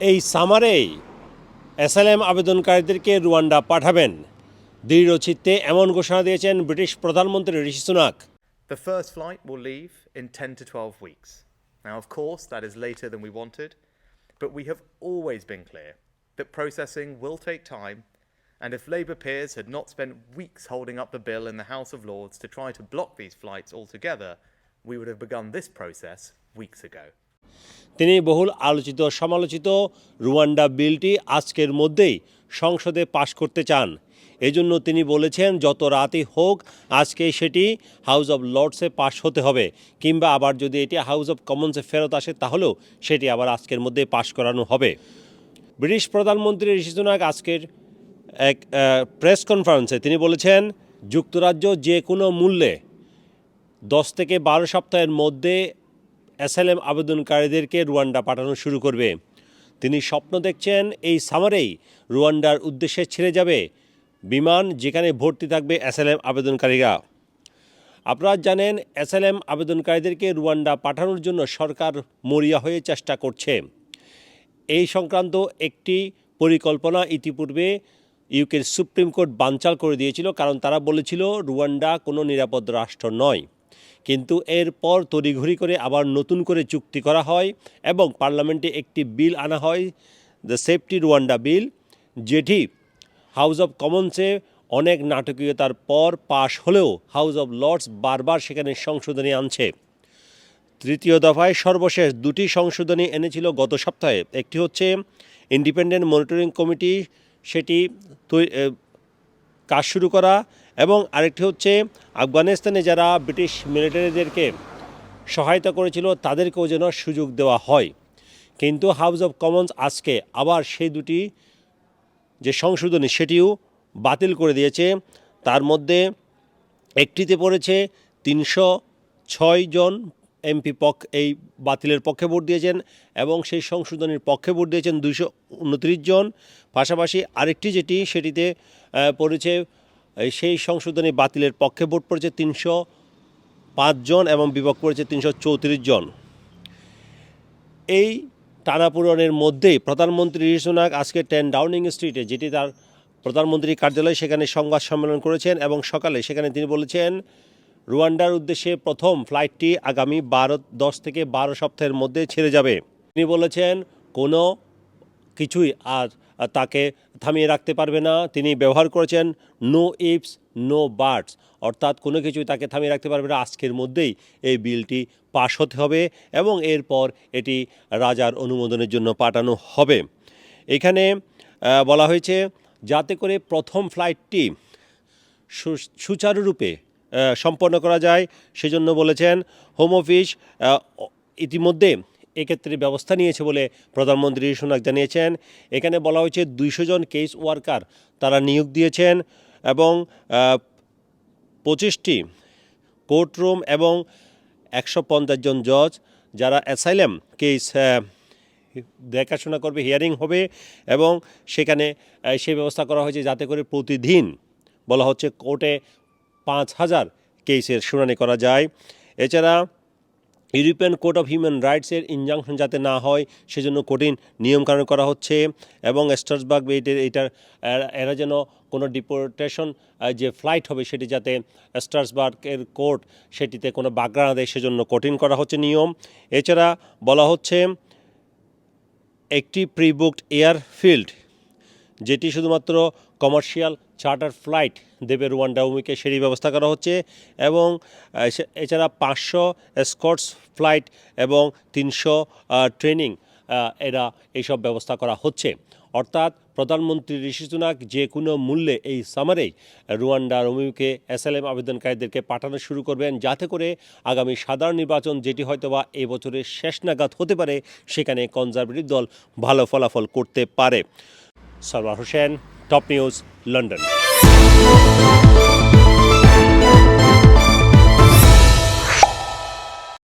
এই সামারেই SLM আবেদনকারীদেরকে Rwanda পাঠাবেন দৃঢ়চিত্তে এমন ঘোষণা দিয়েছেন ব্রিটিশ প্রধানমন্ত্রী Rishi Sunak The first flight will leave in 10 to 12 weeks. Now, of course, that is later than we wanted, but we have always been clear that processing will take time, and if Labour peers had not spent weeks holding up the bill in the House of Lords to try to block these flights altogether, we would have begun this process weeks ago. তিনি বহুল আলোচিত সমালোচিত Rwanda বিলটি আজকের মধ্যেই সংসদে পাশ করতে চান। এজন্য তিনি বলেছেন, যত রাতই হোক, আজকে সেটি হাউস অব লর্ডসে পাশ হতে হবে। কিংবা আবার যদি এটি হাউস অব কমন্সে ফেরত আসে, তাহলেও সেটি আবার আজকের মধ্যে পাশ করানো হবে। ব্রিটিশ প্রধানমন্ত্রী ঋষি সুনাক আজকের এক প্রেস কনফারেন্সে তিনি বলেছেন, যুক্তরাজ্য যে কোনো মূল্যে দশ থেকে বারো সপ্তাহের মধ্যে অ্যাসাইলাম আবেদনকারীদেরকে রুয়ান্ডা পাঠানো শুরু করবে। তিনি স্বপ্ন দেখছেন এই সামারেই রুয়ান্ডার উদ্দেশ্যে ছেড়ে যাবে বিমান যেখানে ভর্তি থাকবে অ্যাসাইলাম আবেদনকারীরা। আপনারা জানেন অ্যাসাইলাম আবেদনকারীদেরকে রুয়ান্ডা পাঠানোর জন্য সরকার মরিয়া হয়ে চেষ্টা করছে। এই সংক্রান্ত একটি পরিকল্পনা ইতিপূর্বে ইউকের সুপ্রিম কোর্ট বানচাল করে দিয়েছিল, কারণ তারা বলেছিল রুয়ান্ডা কোনো নিরাপদ রাষ্ট্র নয়। কিন্তু এরপর তড়িঘড়ি করে আবার নতুন করে চুক্তি করা হয় এবং পার্লামেন্টে একটি বিল আনা হয় দ্য সেফটি রুয়ান্ডা বিল যেটি হাউস অব কমন্সে অনেক নাটকীয়তার পর পাশ হলেও হাউস অব লর্ডস বারবার সেখানে সংশোধনী আনছে। তৃতীয় দফায় সর্বশেষ দুটি সংশোধনী এনেছিল গত সপ্তাহে। একটি হচ্ছে ইন্ডিপেন্ডেন্ট মনিটরিং কমিটি সেটি কাজ শুরু করা। এবং আরেকটি হচ্ছে আফগানিস্তানে যারা ব্রিটিশ মিলিটারিদেরকে সহায়তা করেছিল, তাদেরকেও যেন সুযোগ দেওয়া হয়। কিন্তু হাউস অব কমন্স আজকে আবার সেই দুটি যে সংশোধনী, সেটিও বাতিল করে দিয়েছে। তার মধ্যে একটিতে পড়েছে, তিনশো ছয় জন এমপি পক্ষ এই বাতিলের পক্ষে ভোট দিয়েছেন এবং সেই সংশোধনীর পক্ষে ভোট দিয়েছেন দুইশো উনত্রিশ জন। পাশাপাশি আরেকটি যেটি, সেটিতে পড়েছে সেই সংশোধনী বাতিলের পক্ষে ভোট পড়েছে তিনশো পাঁচজন এবং বিপক্ষ পড়েছে তিনশো চৌত্রিশ জন। এই টানাপূরণের মধ্যেই প্রধানমন্ত্রী ঋষি সুনাক আজকে টেন ডাউনিং স্ট্রিটে, যেটি তার প্রধানমন্ত্রী কার্যালয় সেখানে সংবাদ সম্মেলন করেছেন এবং সকালে সেখানে তিনি বলেছেন, রুয়ান্ডার উদ্দেশ্যে প্রথম ফ্লাইটটি আগামী বারো, দশ থেকে বারো সপ্তাহের মধ্যে ছেড়ে যাবে। তিনি বলেছেন, কোনো কিছুই আর তাকে থামিয়ে রাখতে পারবে না। তিনি ব্যবহার করেছেন নো ইপস নো বার্ডস অর্থাৎ কোনো কিছুই তাকে থামিয়ে রাখতে পারবে না। আজকের মধ্যেই এই বিলটি পাশ হতে হবে এবং এরপর এটি রাজার অনুমোদনের জন্য পাঠানো হবে। এখানে বলা হয়েছে, যাতে করে প্রথম ফ্লাইটটি সুচারুরূপে সম্পন্ন করা যায়, সেজন্য বলেছেন হোম অফিস ইতিমধ্যে এক্ষেত্রে ব্যবস্থা নিয়েছে বলে প্রধানমন্ত্রী সোনাক জানিয়েছেন। এখানে বলা হয়েছে দুইশো জন কেস ওয়ার্কার তারা নিয়োগ দিয়েছেন এবং পঁচিশটি কোর্টরুম এবং একশো পঞ্চাশ জন জজ যারা অ্যাসাইলাম কেস দেখাশোনা করবে হিয়ারিং হবে এবং সেখানে সেই ব্যবস্থা করা হয়েছে যাতে করে প্রতিদিন বলা হচ্ছে কোর্টে পাঁচ হাজার কেসের শুনানি করা যায়। এছাড়া ইউরোপিয়ান কোর্ট অফ হিউম্যান রাইটসের ইনজাংশন যাতে না হয়, সেজন্য কঠিন নিয়মকানুন করা হচ্ছে এবং স্টার্সবার্গ এটার এটার এরা- যেন কোনো ডিপোর্টেশন যে ফ্লাইট হবে সেটি যাতে স্টার্সবার্গের কোর্ট সেটিতে কোনো বাগড়া না দেয়, সেজন্য কঠিন করা হচ্ছে নিয়ম। এছাড়া বলা হচ্ছে একটি প্রি বুকড এয়ারফিল্ড যেটি শুধুমাত্র কমার্শিয়াল চার্টার ফ্লাইট দেবে রুয়ান্ডা উমিকে সেটি ব্যবস্থা করা হচ্ছে এবং এছাড়া পাঁচশো স্কটস ফ্লাইট এবং তিনশো ট্রেনিং এরা এইসব ব্যবস্থা করা হচ্ছে। অর্থাৎ প্রধানমন্ত্রী ঋষি সুনাক যে কোনো মূল্যে এই সামারেই রুয়ান্ডার অভিমুখে এসএলএম আবেদনকারীদেরকে পাঠানো শুরু করবেন, যাতে করে আগামী সাধারণ নির্বাচন, যেটি হয়তোবা এই বছরের শেষ নাগাদ হতে পারে, সেখানে কনজারভেটিভ দল ভালো ফলাফল করতে পারে। Sarwar Hossain top news London